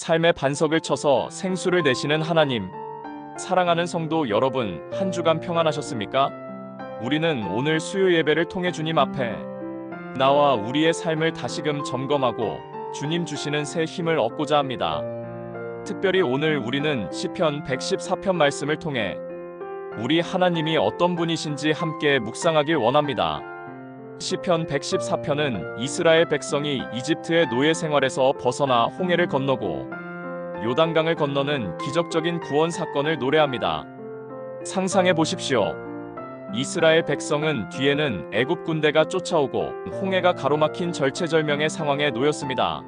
삶의 반석을 쳐서 생수를 내시는 하나님. 사랑하는 성도 여러분, 한 주간 평안하셨습니까? 우리는 오늘 수요 예배를 통해 주님 앞에 나와 우리의 삶을 다시금 점검하고 주님 주시는 새 힘을 얻고자 합니다. 특별히 오늘 우리는 시편 114편 말씀을 통해 우리 하나님이 어떤 분이신지 함께 묵상하길 원합니다. 시편 114편은 이스라엘 백성이 이집트의 노예 생활에서 벗어나 홍해를 건너고 요단강을 건너는 기적적인 구원 사건을 노래합니다. 상상해 보십시오. 이스라엘 백성은 뒤에는 애굽 군대가 쫓아오고 홍해가 가로막힌 절체절명의 상황에 놓였습니다.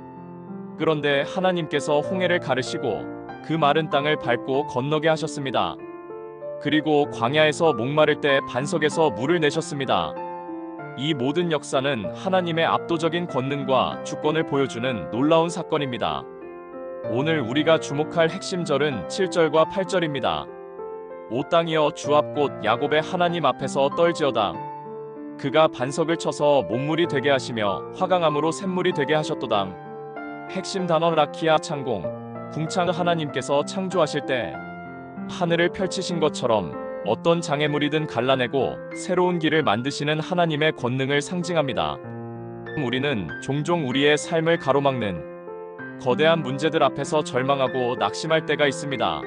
그런데 하나님께서 홍해를 가르시고 그 마른 땅을 밟고 건너게 하셨습니다. 그리고 광야에서 목마를 때 반석에서 물을 내셨습니다. 이 모든 역사는 하나님의 압도적인 권능과 주권을 보여주는 놀라운 사건입니다. 오늘 우리가 주목할 핵심 절은 7절과 8절입니다. 오 땅이여 주 앞곳 야곱의 하나님 앞에서 떨지어다. 그가 반석을 쳐서 몸물이 되게 하시며 화강암으로 샘물이 되게 하셨도다. 핵심 단어 라키아 창공 궁창 하나님께서 창조하실 때 하늘을 펼치신 것처럼 어떤 장애물이든 갈라내고 새로운 길을 만드시는 하나님의 권능을 상징합니다. 우리는 종종 우리의 삶을 가로막는 거대한 문제들 앞에서 절망하고 낙심할 때가 있습니다.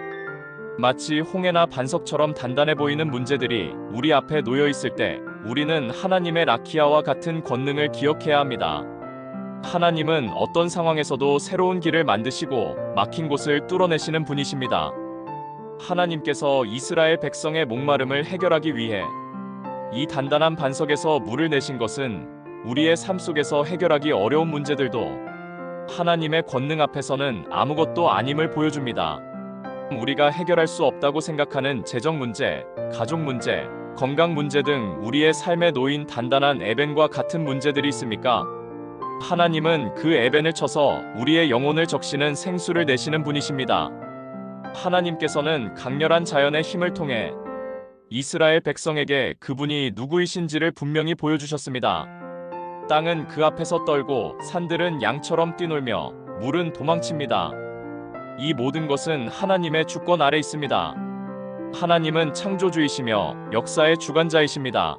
마치 홍해나 반석처럼 단단해 보이는 문제들이 우리 앞에 놓여 있을 때 우리는 하나님의 라키아와 같은 권능을 기억해야 합니다. 하나님은 어떤 상황에서도 새로운 길을 만드시고 막힌 곳을 뚫어내시는 분이십니다. 하나님께서 이스라엘 백성의 목마름을 해결하기 위해 이 단단한 반석에서 물을 내신 것은 우리의 삶 속에서 해결하기 어려운 문제들도 하나님의 권능 앞에서는 아무것도 아님을 보여줍니다. 우리가 해결할 수 없다고 생각하는 재정 문제, 가족 문제, 건강 문제 등 우리의 삶에 놓인 단단한 에벤과 같은 문제들이 있습니까? 하나님은 그 에벤을 쳐서 우리의 영혼을 적시는 생수를 내시는 분이십니다. 하나님께서는 강렬한 자연의 힘을 통해 이스라엘 백성에게 그분이 누구이신지를 분명히 보여주셨습니다. 땅은 그 앞에서 떨고 산들은 양처럼 뛰놀며 물은 도망칩니다. 이 모든 것은 하나님의 주권 아래 있습니다. 하나님은 창조주이시며 역사의 주관자이십니다.